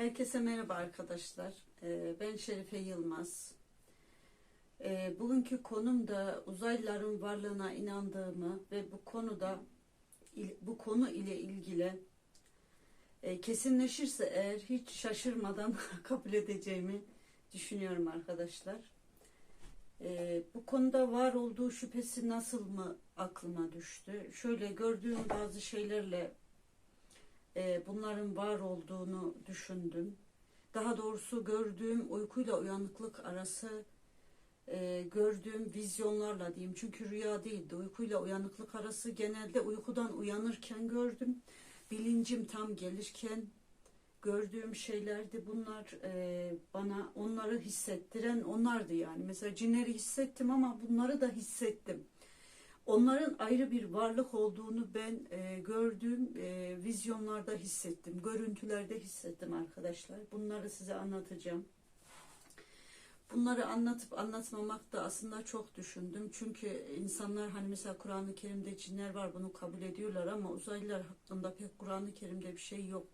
Herkese merhaba arkadaşlar. Ee, Ben Şerife Yılmaz. Ee, Bugünkü konum da uzaylıların varlığına inandığımı ve bu konuda bu konu ile ilgili e, kesinleşirse eğer hiç şaşırmadan kabul edeceğimi düşünüyorum arkadaşlar. Ee, Bu konuda var olduğu şüphesi nasıl mı aklıma düştü? Şöyle gördüğüm bazı şeylerle e, bunların var olduğunu düşündüm. Daha doğrusu gördüğüm uykuyla uyanıklık arası e, gördüğüm vizyonlarla diyeyim. Çünkü rüya değildi. Uykuyla uyanıklık arası genelde uykudan uyanırken gördüm. Bilincim tam gelirken gördüğüm şeylerdi. Bunlar e, bana onları hissettiren onlardı yani. Mesela cinleri hissettim ama bunları da hissettim onların ayrı bir varlık olduğunu ben e, gördüğüm e, vizyonlarda hissettim, görüntülerde hissettim arkadaşlar. Bunları size anlatacağım. Bunları anlatıp anlatmamak da aslında çok düşündüm. Çünkü insanlar hani mesela Kur'an-ı Kerim'de cinler var bunu kabul ediyorlar ama uzaylılar hakkında pek Kur'an-ı Kerim'de bir şey yok.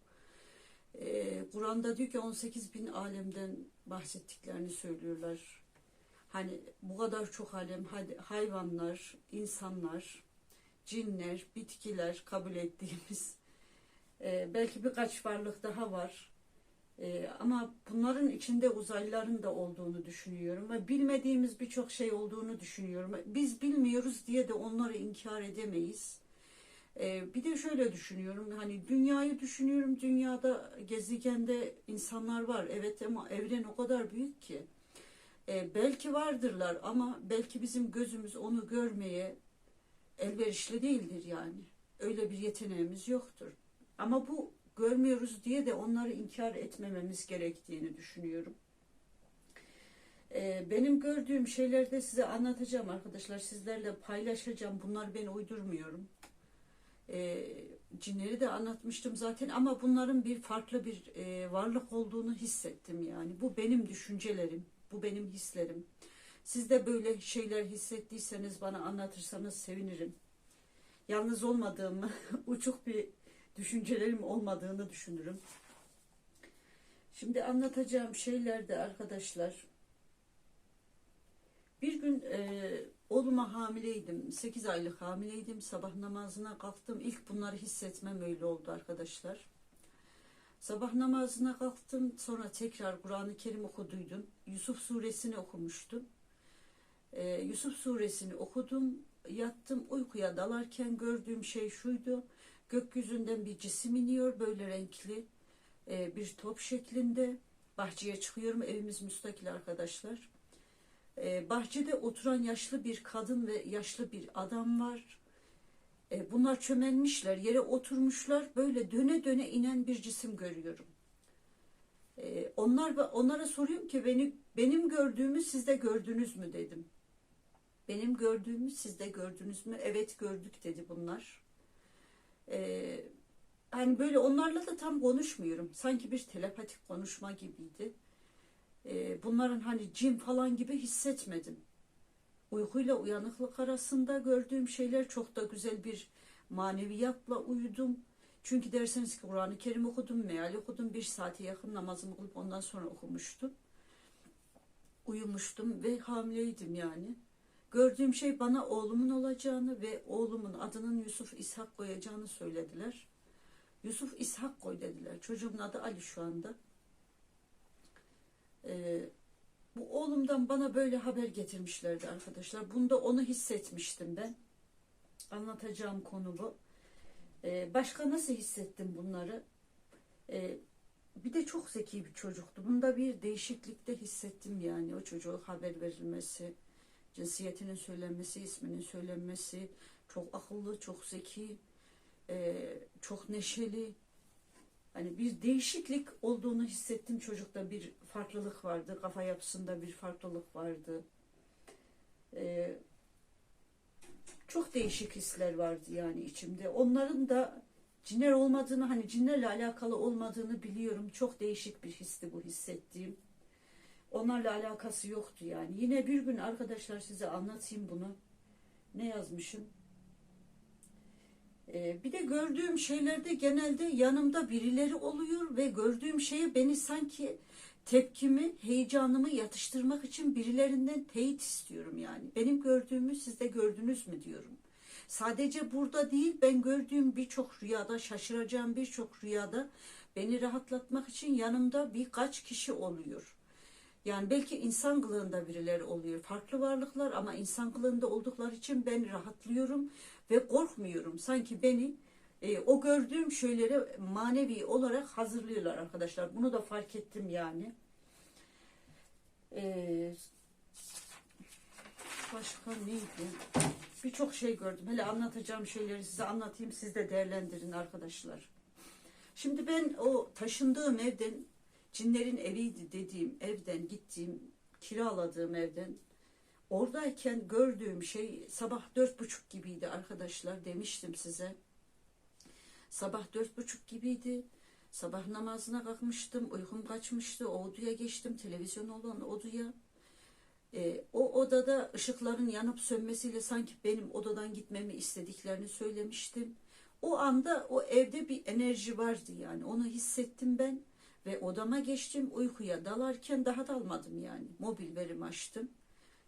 E, Kur'an'da diyor ki 18 bin alemden bahsettiklerini söylüyorlar. Hani bu kadar çok alem, hayvanlar, insanlar, cinler, bitkiler kabul ettiğimiz e, belki birkaç varlık daha var. E, ama bunların içinde uzaylıların da olduğunu düşünüyorum ve bilmediğimiz birçok şey olduğunu düşünüyorum. Biz bilmiyoruz diye de onları inkar edemeyiz. E, bir de şöyle düşünüyorum hani dünyayı düşünüyorum dünyada gezegende insanlar var evet ama evren o kadar büyük ki. E, belki vardırlar ama belki bizim gözümüz onu görmeye elverişli değildir yani. Öyle bir yeteneğimiz yoktur. Ama bu görmüyoruz diye de onları inkar etmememiz gerektiğini düşünüyorum. E, benim gördüğüm şeyleri de size anlatacağım arkadaşlar. Sizlerle paylaşacağım. Bunları ben uydurmuyorum. E, cinleri de anlatmıştım zaten ama bunların bir farklı bir e, varlık olduğunu hissettim yani. Bu benim düşüncelerim. Bu benim hislerim. Siz de böyle şeyler hissettiyseniz bana anlatırsanız sevinirim. Yalnız olmadığımı, uçuk bir düşüncelerim olmadığını düşünürüm. Şimdi anlatacağım şeylerde arkadaşlar. Bir gün e, oğluma hamileydim. 8 aylık hamileydim. Sabah namazına kalktım. İlk bunları hissetmem öyle oldu arkadaşlar. Sabah namazına kalktım. Sonra tekrar Kur'an-ı Kerim okuduydum. Yusuf suresini okumuştum. Ee, Yusuf suresini okudum. Yattım uykuya dalarken gördüğüm şey şuydu. Gökyüzünden bir cisim iniyor böyle renkli. Ee, bir top şeklinde. Bahçeye çıkıyorum. Evimiz müstakil arkadaşlar. Ee, bahçede oturan yaşlı bir kadın ve yaşlı bir adam var. E, bunlar çömelmişler, yere oturmuşlar. Böyle döne döne inen bir cisim görüyorum. E, onlar onlara soruyorum ki beni benim gördüğümü siz de gördünüz mü dedim. Benim gördüğümü siz de gördünüz mü? Evet gördük dedi bunlar. E, hani böyle onlarla da tam konuşmuyorum. Sanki bir telepatik konuşma gibiydi. E, bunların hani cin falan gibi hissetmedim uykuyla uyanıklık arasında gördüğüm şeyler çok da güzel bir maneviyatla uyudum. Çünkü derseniz ki Kur'an-ı Kerim okudum, meal okudum, bir saate yakın namazımı kılıp ondan sonra okumuştum. Uyumuştum ve hamileydim yani. Gördüğüm şey bana oğlumun olacağını ve oğlumun adının Yusuf İshak koyacağını söylediler. Yusuf İshak koy dediler. Çocuğumun adı Ali şu anda. Ee, bu oğlumdan bana böyle haber getirmişlerdi arkadaşlar. Bunda onu hissetmiştim ben. Anlatacağım konu bu. Ee, başka nasıl hissettim bunları? Ee, bir de çok zeki bir çocuktu. Bunda bir değişiklik de hissettim yani. O çocuğa haber verilmesi, cinsiyetinin söylenmesi, isminin söylenmesi. Çok akıllı, çok zeki, e, çok neşeli. Hani bir değişiklik olduğunu hissettim çocukta bir farklılık vardı. Kafa yapısında bir farklılık vardı. Ee, çok değişik hisler vardı yani içimde. Onların da cinler olmadığını hani cinlerle alakalı olmadığını biliyorum. Çok değişik bir histi bu hissettiğim. Onlarla alakası yoktu yani. Yine bir gün arkadaşlar size anlatayım bunu. Ne yazmışım? Ee, bir de gördüğüm şeylerde genelde yanımda birileri oluyor ve gördüğüm şeye beni sanki tepkimi, heyecanımı yatıştırmak için birilerinden teyit istiyorum yani. Benim gördüğümü siz de gördünüz mü diyorum. Sadece burada değil ben gördüğüm birçok rüyada şaşıracağım birçok rüyada beni rahatlatmak için yanımda birkaç kişi oluyor. Yani belki insan kılığında birileri oluyor. Farklı varlıklar ama insan kılığında oldukları için ben rahatlıyorum ve korkmuyorum. Sanki beni e, o gördüğüm şeylere manevi olarak hazırlıyorlar arkadaşlar. Bunu da fark ettim yani. E, başka neydi? Birçok şey gördüm. Hele anlatacağım şeyleri size anlatayım. Siz de değerlendirin arkadaşlar. Şimdi ben o taşındığım evden cinlerin eviydi dediğim evden gittiğim kiraladığım evden oradayken gördüğüm şey sabah dört buçuk gibiydi arkadaşlar demiştim size. Sabah dört buçuk gibiydi. Sabah namazına kalkmıştım. Uykum kaçmıştı. O odaya geçtim. Televizyon olan odaya. Ee, o odada ışıkların yanıp sönmesiyle sanki benim odadan gitmemi istediklerini söylemiştim. O anda o evde bir enerji vardı yani. Onu hissettim ben. Ve odama geçtim uykuya dalarken daha dalmadım yani. Mobil verim açtım.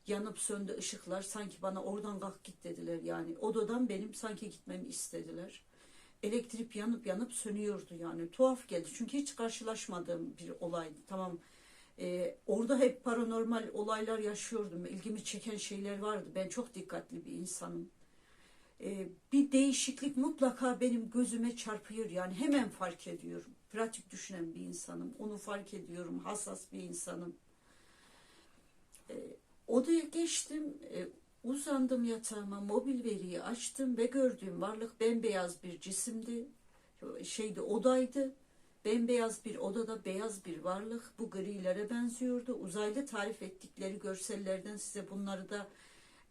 Yanıp söndü ışıklar. Sanki bana oradan kalk git dediler yani. Odadan benim sanki gitmemi istediler. Elektrik yanıp yanıp sönüyordu yani. Tuhaf geldi. Çünkü hiç karşılaşmadığım bir olaydı. Tamam ee, orada hep paranormal olaylar yaşıyordum. İlgimi çeken şeyler vardı. Ben çok dikkatli bir insanım. Ee, bir değişiklik mutlaka benim gözüme çarpıyor. Yani hemen fark ediyorum pratik düşünen bir insanım. Onu fark ediyorum. Hassas bir insanım. E, odaya geçtim. E, uzandım yatağıma. Mobil veriyi açtım ve gördüğüm varlık bembeyaz bir cisimdi. Şeydi odaydı. Bembeyaz bir odada beyaz bir varlık. Bu grilere benziyordu. Uzaylı tarif ettikleri görsellerden size bunları da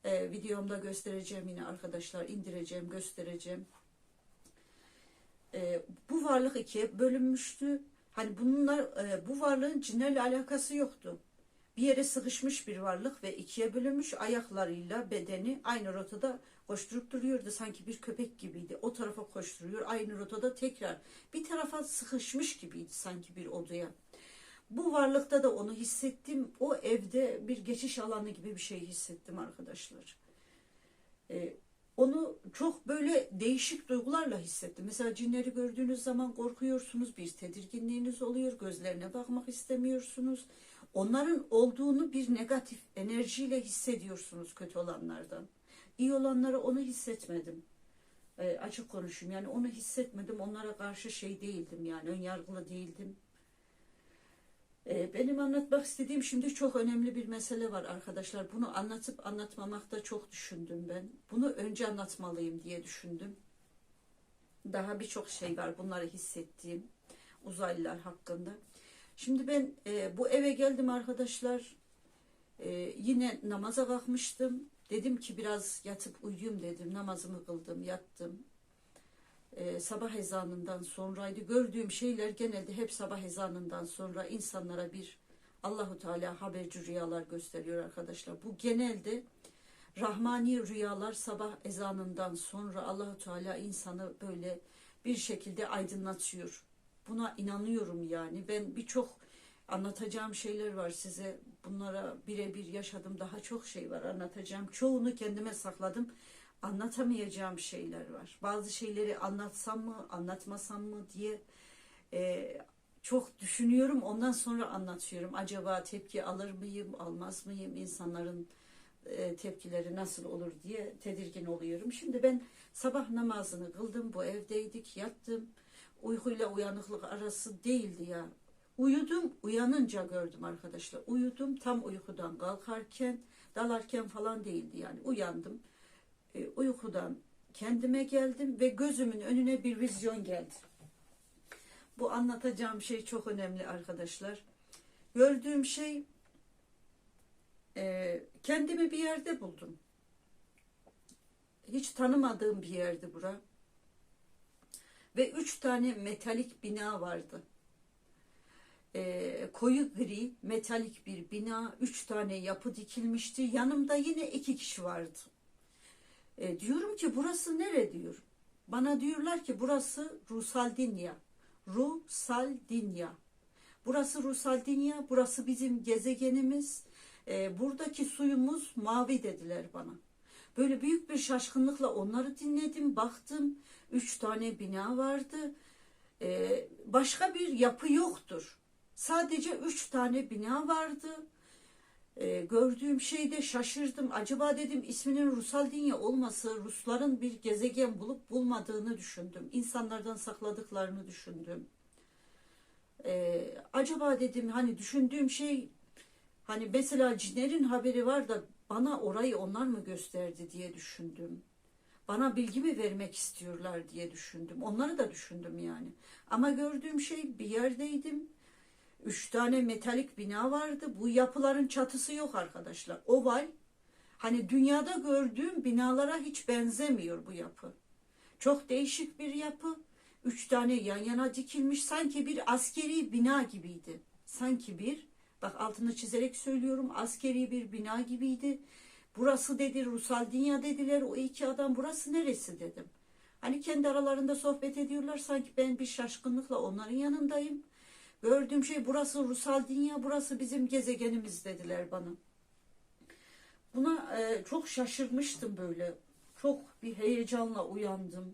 e, videomda göstereceğim yine arkadaşlar. indireceğim, göstereceğim e, bu varlık ikiye bölünmüştü. Hani bunlar e, bu varlığın cinlerle alakası yoktu. Bir yere sıkışmış bir varlık ve ikiye bölünmüş ayaklarıyla bedeni aynı rotada koşturup duruyordu. Sanki bir köpek gibiydi. O tarafa koşturuyor. Aynı rotada tekrar bir tarafa sıkışmış gibiydi sanki bir odaya. Bu varlıkta da onu hissettim. O evde bir geçiş alanı gibi bir şey hissettim arkadaşlar. Ee, onu çok böyle değişik duygularla hissettim. Mesela cinleri gördüğünüz zaman korkuyorsunuz, bir tedirginliğiniz oluyor, gözlerine bakmak istemiyorsunuz. Onların olduğunu bir negatif enerjiyle hissediyorsunuz kötü olanlardan. İyi olanlara onu hissetmedim. E, açık konuşayım yani onu hissetmedim. Onlara karşı şey değildim yani ön yargılı değildim. Ee, benim anlatmak istediğim şimdi çok önemli bir mesele var arkadaşlar. Bunu anlatıp anlatmamakta çok düşündüm ben. Bunu önce anlatmalıyım diye düşündüm. Daha birçok şey var bunları hissettiğim uzaylılar hakkında. Şimdi ben e, bu eve geldim arkadaşlar. E, yine namaza kalkmıştım. Dedim ki biraz yatıp uyuyayım dedim. Namazımı kıldım, yattım e, sabah ezanından sonraydı. Gördüğüm şeyler genelde hep sabah ezanından sonra insanlara bir Allahu Teala haberci rüyalar gösteriyor arkadaşlar. Bu genelde rahmani rüyalar sabah ezanından sonra Allahu Teala insanı böyle bir şekilde aydınlatıyor. Buna inanıyorum yani. Ben birçok anlatacağım şeyler var size. Bunlara birebir yaşadım. Daha çok şey var anlatacağım. Çoğunu kendime sakladım anlatamayacağım şeyler var. Bazı şeyleri anlatsam mı, anlatmasam mı diye e, çok düşünüyorum. Ondan sonra anlatıyorum. Acaba tepki alır mıyım, almaz mıyım? İnsanların e, tepkileri nasıl olur diye tedirgin oluyorum. Şimdi ben sabah namazını kıldım. Bu evdeydik, yattım. Uykuyla uyanıklık arası değildi ya. Uyudum, uyanınca gördüm arkadaşlar. Uyudum, tam uykudan kalkarken, dalarken falan değildi yani. Uyandım e, uykudan kendime geldim ve gözümün önüne bir vizyon geldi. Bu anlatacağım şey çok önemli arkadaşlar. Gördüğüm şey e, kendimi bir yerde buldum. Hiç tanımadığım bir yerdi bura. Ve üç tane metalik bina vardı. E, koyu gri metalik bir bina, üç tane yapı dikilmişti. Yanımda yine iki kişi vardı. E, diyorum ki burası nere diyor. Bana diyorlar ki burası Rusaldinya. Rusaldinya. Burası Rusaldinya, burası bizim gezegenimiz. Ee, buradaki suyumuz mavi dediler bana. Böyle büyük bir şaşkınlıkla onları dinledim, baktım. Üç tane bina vardı. Ee, başka bir yapı yoktur. Sadece üç tane bina vardı. Ee, gördüğüm şeyde şaşırdım. Acaba dedim isminin Rusaldinya olması Rusların bir gezegen bulup bulmadığını düşündüm. İnsanlardan sakladıklarını düşündüm. Ee, acaba dedim hani düşündüğüm şey hani mesela cinlerin haberi var da bana orayı onlar mı gösterdi diye düşündüm. Bana bilgi mi vermek istiyorlar diye düşündüm. Onları da düşündüm yani. Ama gördüğüm şey bir yerdeydim. Üç tane metalik bina vardı. Bu yapıların çatısı yok arkadaşlar. Oval. Hani dünyada gördüğüm binalara hiç benzemiyor bu yapı. Çok değişik bir yapı. Üç tane yan yana dikilmiş. Sanki bir askeri bina gibiydi. Sanki bir, bak altını çizerek söylüyorum, askeri bir bina gibiydi. Burası dedi, Rusaldinya dediler. O iki adam burası neresi dedim. Hani kendi aralarında sohbet ediyorlar. Sanki ben bir şaşkınlıkla onların yanındayım. Gördüğüm şey burası Rusal Dünya, burası bizim gezegenimiz dediler bana. Buna e, çok şaşırmıştım böyle. Çok bir heyecanla uyandım.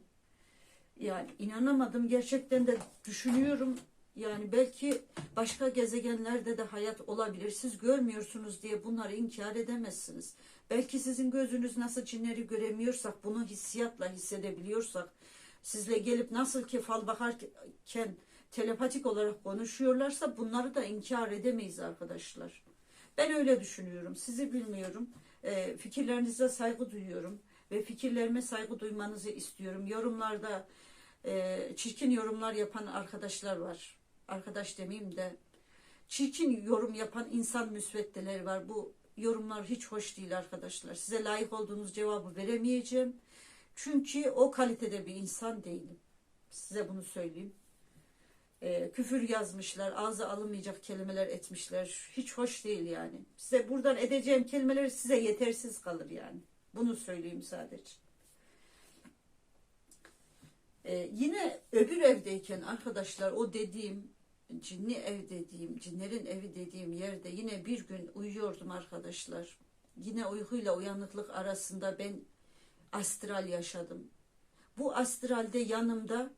Yani inanamadım gerçekten de düşünüyorum. Yani belki başka gezegenlerde de hayat olabilir. Siz görmüyorsunuz diye bunları inkar edemezsiniz. Belki sizin gözünüz nasıl cinleri göremiyorsak, bunu hissiyatla hissedebiliyorsak, sizle gelip nasıl ki fal bakarken telepatik olarak konuşuyorlarsa bunları da inkar edemeyiz arkadaşlar. Ben öyle düşünüyorum. Sizi bilmiyorum. E, fikirlerinize saygı duyuyorum ve fikirlerime saygı duymanızı istiyorum. Yorumlarda e, çirkin yorumlar yapan arkadaşlar var. Arkadaş demeyeyim de çirkin yorum yapan insan müsveddeleri var. Bu yorumlar hiç hoş değil arkadaşlar. Size layık olduğunuz cevabı veremeyeceğim. Çünkü o kalitede bir insan değilim. Size bunu söyleyeyim e, küfür yazmışlar, ağza alınmayacak kelimeler etmişler. Hiç hoş değil yani. Size buradan edeceğim kelimeler size yetersiz kalır yani. Bunu söyleyeyim sadece. E, yine öbür evdeyken arkadaşlar o dediğim cinli ev dediğim, cinlerin evi dediğim yerde yine bir gün uyuyordum arkadaşlar. Yine uykuyla uyanıklık arasında ben astral yaşadım. Bu astralde yanımda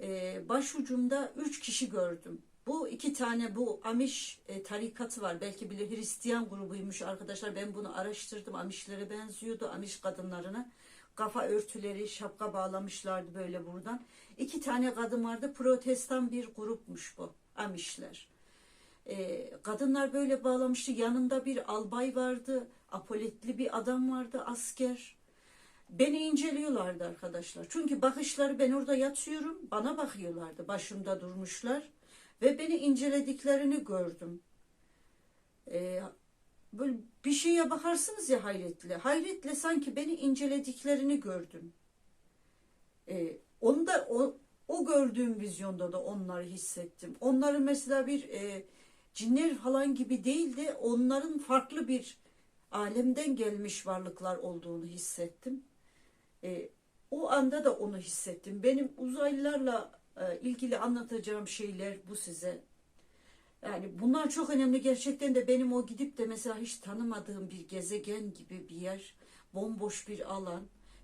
e, başucumda üç kişi gördüm. Bu iki tane bu Amiş e, tarikatı var. Belki bilir Hristiyan grubuymuş arkadaşlar. Ben bunu araştırdım. Amişlere benziyordu. Amiş kadınlarına. Kafa örtüleri, şapka bağlamışlardı böyle buradan. İki tane kadın vardı. Protestan bir grupmuş bu. Amişler. E, kadınlar böyle bağlamıştı. Yanında bir albay vardı. Apoletli bir adam vardı. Asker. Beni inceliyorlardı arkadaşlar. Çünkü bakışları ben orada yatıyorum. Bana bakıyorlardı. Başımda durmuşlar. Ve beni incelediklerini gördüm. Ee, böyle bir şeye bakarsınız ya hayretle. Hayretle sanki beni incelediklerini gördüm. Ee, onu da o, o gördüğüm vizyonda da onları hissettim. Onların mesela bir e, cinler falan gibi değil de onların farklı bir alemden gelmiş varlıklar olduğunu hissettim. E, o anda da onu hissettim. Benim uzaylılarla e, ilgili anlatacağım şeyler bu size. Yani bunlar çok önemli. Gerçekten de benim o gidip de mesela hiç tanımadığım bir gezegen gibi bir yer, bomboş bir alan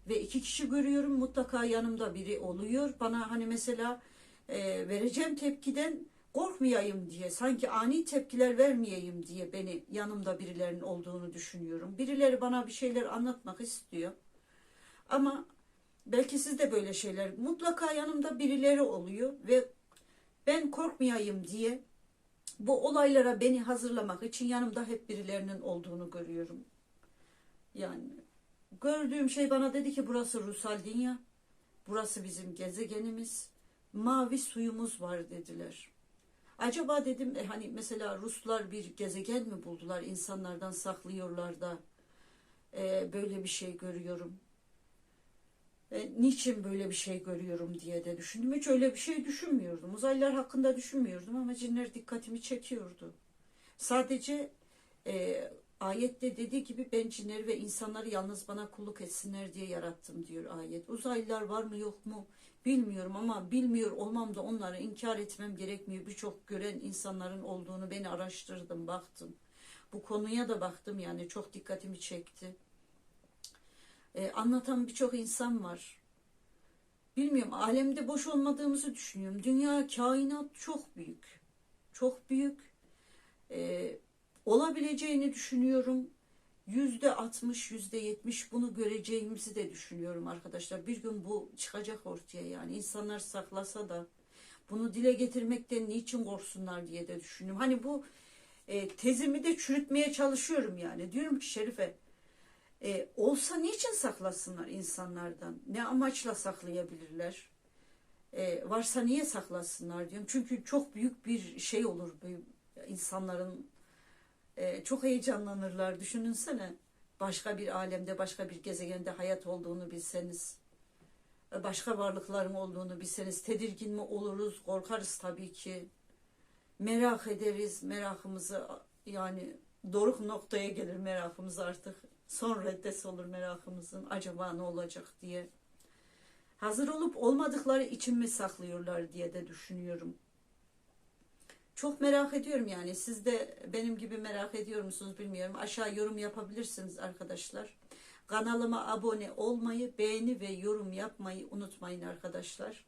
ve iki kişi görüyorum mutlaka yanımda biri oluyor. Bana hani mesela e, vereceğim tepkiden korkmayayım diye, sanki ani tepkiler vermeyeyim diye beni yanımda birilerinin olduğunu düşünüyorum. Birileri bana bir şeyler anlatmak istiyor. Ama belki siz de böyle şeyler mutlaka yanımda birileri oluyor ve ben korkmayayım diye bu olaylara beni hazırlamak için yanımda hep birilerinin olduğunu görüyorum. Yani gördüğüm şey bana dedi ki burası Rusal Dünya, burası bizim gezegenimiz, mavi suyumuz var dediler. Acaba dedim e, hani mesela Ruslar bir gezegen mi buldular insanlardan saklıyorlar da e, böyle bir şey görüyorum. E, niçin böyle bir şey görüyorum diye de düşündüm. Hiç öyle bir şey düşünmüyordum. Uzaylılar hakkında düşünmüyordum ama cinler dikkatimi çekiyordu. Sadece e, Ayette dediği gibi ben cinleri ve insanları yalnız bana kulluk etsinler diye yarattım diyor ayet. Uzaylılar var mı yok mu bilmiyorum ama bilmiyor olmam da onları inkar etmem gerekmiyor. Birçok gören insanların olduğunu beni araştırdım, baktım. Bu konuya da baktım yani çok dikkatimi çekti. Ee, anlatan birçok insan var. Bilmiyorum alemde boş olmadığımızı düşünüyorum. Dünya, kainat çok büyük. Çok büyük. Ee, olabileceğini düşünüyorum. Yüzde altmış, yüzde yetmiş bunu göreceğimizi de düşünüyorum arkadaşlar. Bir gün bu çıkacak ortaya yani. insanlar saklasa da bunu dile getirmekten niçin korksunlar diye de düşünüyorum. Hani bu e, tezimi de çürütmeye çalışıyorum yani. Diyorum ki Şerife e, olsa niçin saklasınlar insanlardan? Ne amaçla saklayabilirler? E, varsa niye saklasınlar diyorum. Çünkü çok büyük bir şey olur bu insanların e, çok heyecanlanırlar. Düşününsene başka bir alemde, başka bir gezegende hayat olduğunu bilseniz, e, başka varlıkların olduğunu bilseniz tedirgin mi oluruz, korkarız tabii ki. Merak ederiz, merakımızı yani doruk noktaya gelir merakımız artık. Son reddes olur merakımızın acaba ne olacak diye. Hazır olup olmadıkları için mi saklıyorlar diye de düşünüyorum. Çok merak ediyorum yani. Siz de benim gibi merak ediyor musunuz bilmiyorum. Aşağı yorum yapabilirsiniz arkadaşlar. Kanalıma abone olmayı, beğeni ve yorum yapmayı unutmayın arkadaşlar.